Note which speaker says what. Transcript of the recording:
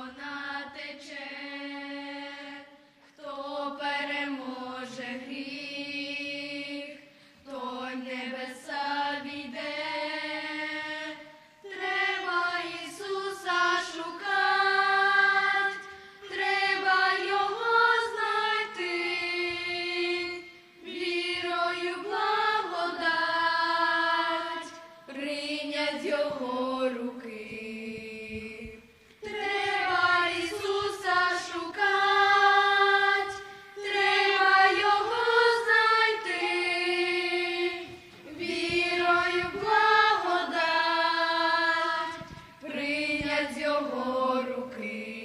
Speaker 1: вона тече, його руки.